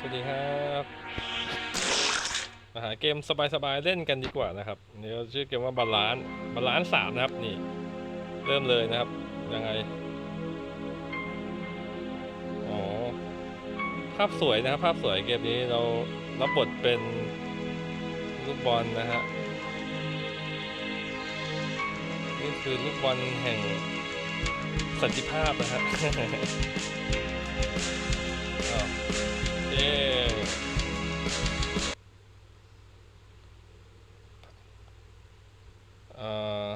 สวัสดีครับมาหาเกมสบายๆเล่นกันดีกว่านะครับนี่เราชื่อเกมว่าบาลานซ์บาลานซ์สามนะครับนี่เริ่มเลยนะครับยังไงอ๋อภาพสวยนะครับ ภาพสวยเกมนี้เรารับบทเป็นลูกบอลนะฮะนี่คือลูกบอลแห่งสันติภาพนะฮะอ้าว เย้เอ่อ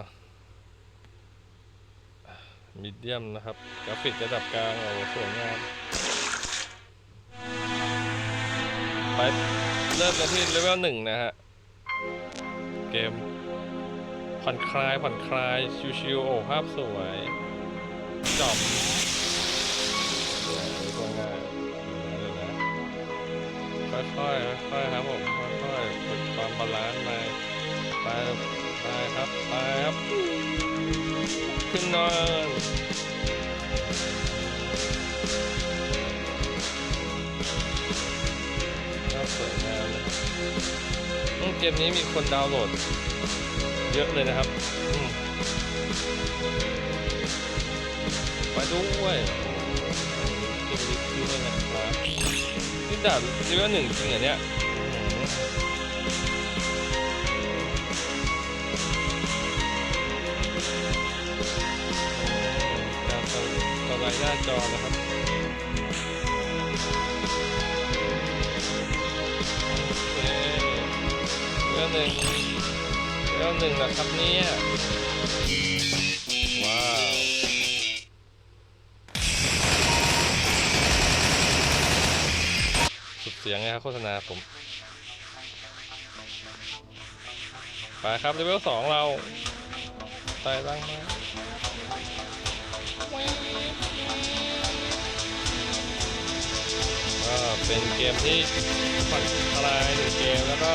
มีเดียมนะครับ กราฟิกระดับกลางโอ้สวยงาม ไป เริ่มกันที่เลเวลหนึ่งนะฮะ เกม ผ่อนคลาย ผ่อนคลาย ชิวๆโอ้ภาพสวยจบ ค่อยๆค่อยๆครับผมค่อยๆฝึกความบาลานซ์ไปไปไปครับไปครับขึ้นนอนภาสวยงามเลยอืมเกมนี้มีคนดาวน์โหลด เยอะเลยนะครับไปด้วยเกมนี้คือเลยนะครับ นี่ดาบเลเวลหนึ่งจริงเหรอเนี่ยอืมการสสไลด์หน้าจอนะครับเคเลเวหนึ่งเลเวลหนึ่งนะครับเนี่ย เสียงไงครับโฆษณาผมไปครับเลเวลสองเราไต่ล่างมาก็เป็นเกมที่ผ่อนคลายหนึ่งเกมแล้วก็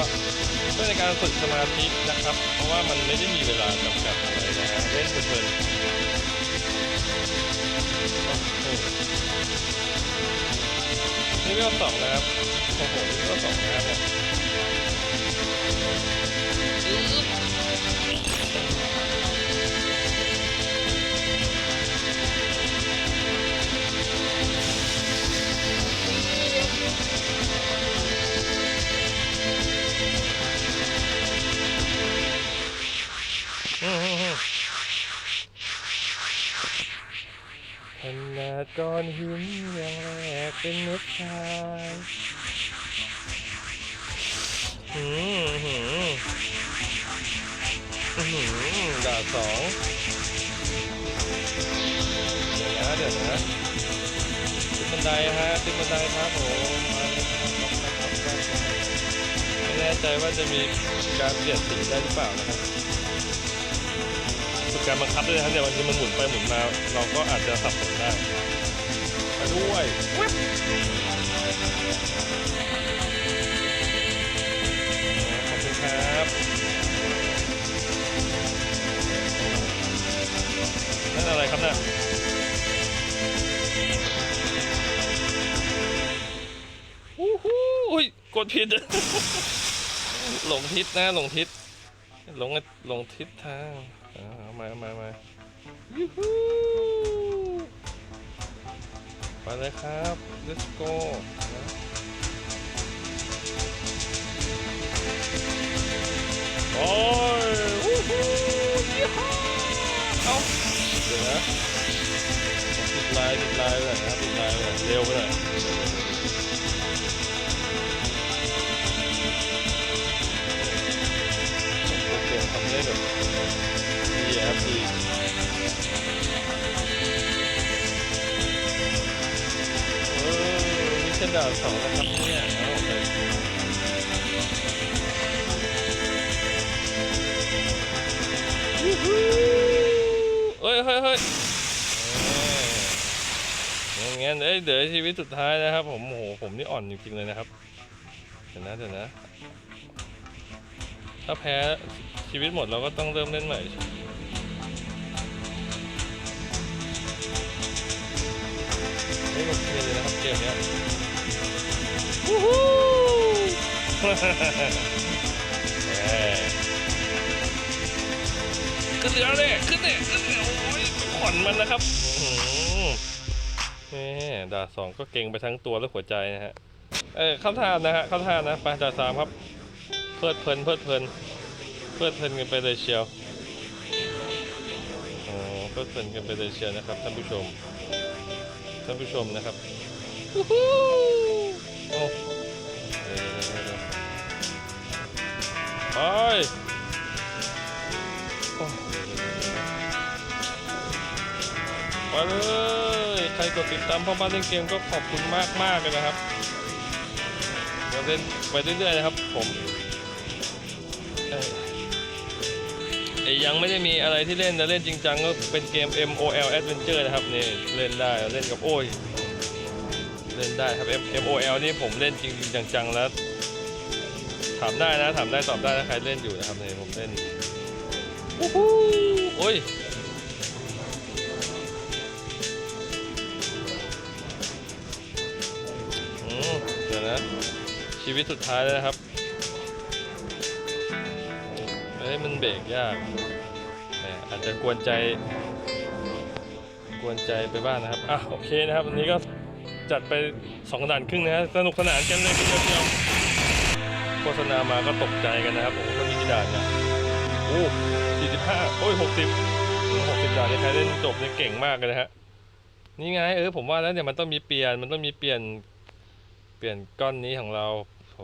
เพื่อในการฝึกสมาธินะครับ เพราะว่ามันไม่ได้มีเวลาจำกัดอะไรนะฮะเล่นเพลินๆโอ้โห นี่เวลสองนะครับโอ้โหนี่เวลสองนะครับ ก้อนหินอยังแรกเป็นเม็ดทรายอืมอืมอืมดาสองเดี๋ยวนะเดี๋ยวนะขึ้นบันไดฮะขึ้นบันไดครับผมมาเลยครับไม่แน่ใจว่าจะมีการเปลี่ยนสีได้หรือเปล่านะครับฝึกการบังคับด้วยนะครับเดี๋ยวบางทีมันหมุนไปหมุนมา เราก็อาจจะสับสนได้ ด้วยขอบคุณครับนั่นอะไรครับน่ะอู้หูอุ้ยกดผิด หลงทิศนะหลงทิศหลงหลงทิศทางอ่ามาเอามาเอามายูฮู ไปเลยครับ let's go นะโอ้ยวู้ฮู้ยี่ห้าเอาเดี๋ยวนะติดลายติดลายเลยนะครับติดลายเลยเร็วไปหน่อยโอเคทำได้แบบดีครับดี อนี่แค่ดาวสองนะครับเนี่ยเอาโอเฮ้ยเฮ้ยเฮ้ยอย่างงั้นเอ้ยเดี๋ยวชีวิตสุดท้ายนะครับ ผมโอ้โหผมนี่อ่อนจริงๆเลยนะครับเดี๋ยวนะเดี๋ยวนะ ถ้าแพ้ชีวิตหมดเราก็ต้องเริ่มเล่นใหม่เฮ้ยโอเคเลยนะครับเกมเนี้ย ขึ้นเรือเลยขึ้นเนี่ยขึ้นเนี่ยโอ้ยผ่อนมันนะครับแม่ดาสองก็เก่งไปทั้งตัวและหัวใจนะฮะ เออเข้าท่านะฮะเข้าท่านะไปดาสามครับ เพลิดเพลินเพลิดเพลินเพลิดเพลินกันไปเลยเชียวอ๋อเพลิดเพลินกันไปเลยเชียวนะครับท่านผู้ชม ท่านผู้ชมนะครับฮู้ โอ้เดี๋ยวเดี๋ยวเดี๋ยวไปโอ้ไปเลยใครกดติดตามพ่อบ้านเล่นเกมก็ขอบคุณมากมากเลยนะครับเดี๋ยวเล่นไปเรื่อยๆนะครับ ผมเอ่อเอ้ยยังไม่ได้มีอะไรที่เล่นนะเล่นจริงจังก็เป็นเกม MOL Adventure นะครับนี่เล่นได้เล่นกับโอ้ย เล่นได้ครับ M M O L นี่ผมเล่นจริงๆจังๆแล้ว ถามได้นะถามได้ตอบได้ถ้าใครเล่นอยู่นะครับเนี่ยผมเล่นวู้ฮู้โอ้ยอืมเดี๋ยวนะ ชีวิตสุดท้ายแล้วนะครับเฮ้ยมันเบรกยากแหมอาจจะกวนใจ กวนใจไปบ้างนะครับ อะ โอเคนะครับ วันนี้ก็ จัดไปสองด่านครึ่งนะฮะสนุกสนานกันเลยทีเดียวโฆษณามาก็ตกใจกันนะครับโอ้โหมันมีกี่ด่านเนี่ยโอ้สี่สิบห้าโอ้ยหกสิบหกสิบด่านนี่ใครเล่นจบเนี่ยเก่งมากเลยนะฮะนี่ไงเออผมว่าแล้วเนี่ยมันต้องมีเปลี่ยนมันต้องมีเปลี่ยนเปลี่ยนก้อนนี้ของเราโห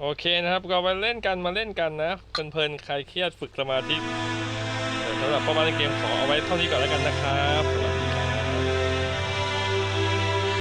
โอเคนะครับก็มาเล่นกันมาเล่นกันนะเพลินๆใครเครียดฝึกสมาธิสำหรับพ่อบ้านเล่นเกมขอเอาไว้เท่านี้ก่อนแล้วกันนะครับ